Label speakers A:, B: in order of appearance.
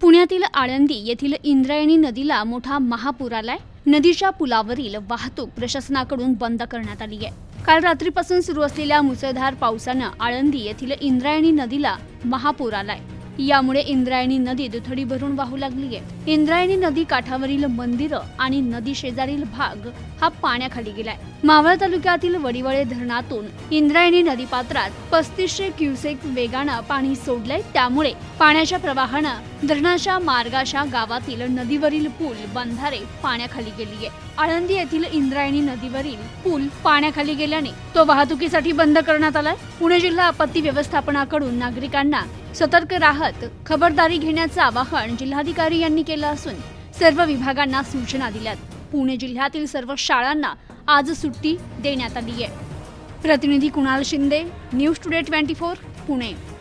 A: पुण्यातील आळंदी येथील इंद्रायणी नदीला मोठा महापूर आलाय. नदीच्या पुलावरील वाहतूक प्रशासनाकडून बंद करण्यात आली आहे. काल रात्रीपासून सुरू असलेल्या मुसळधार पावसानं आळंदी येथील इंद्रायणी नदीला महापूर आलाय. यामुळे इंद्रायणी नदी दुथडी भरून वाहू लागली आहे. इंद्रायणी नदी काठावरील मंदिरं आणि नदी शेजारील भाग हा पाण्याखाली गेलाय. मावळ तालुक्यातील वडिवळे धरणातून इंद्रायणी नदीपात्रात पस्तीसशे क्युसेक वेगानं पाणी सोडलंय. त्यामुळे पाण्याच्या प्रवाहानं धरणाच्या मार्गाच्या गावातील नदीवरील पूल बंधारे पाण्याखाली गेली आहे. आळंदी येथील इंद्रायणी नदीवरील पूल पाण्याखाली गेल्याने तो वाहतुकीसाठी बंद करण्यात आलाय. पुणे जिल्हा आपत्ती व्यवस्थापनाकडून नागरिकांना सतर्क राहत खबरदारी घेण्याचं आवाहन जिल्हाधिकारी यांनी केलं असून सर्व विभागांना सूचना दिल्यात. पुणे जिल्ह्यातील सर्व शाळांना आज सुट्टी देण्यात आली आहे. प्रतिनिधी Kunal Shinde news today twenty four Pune.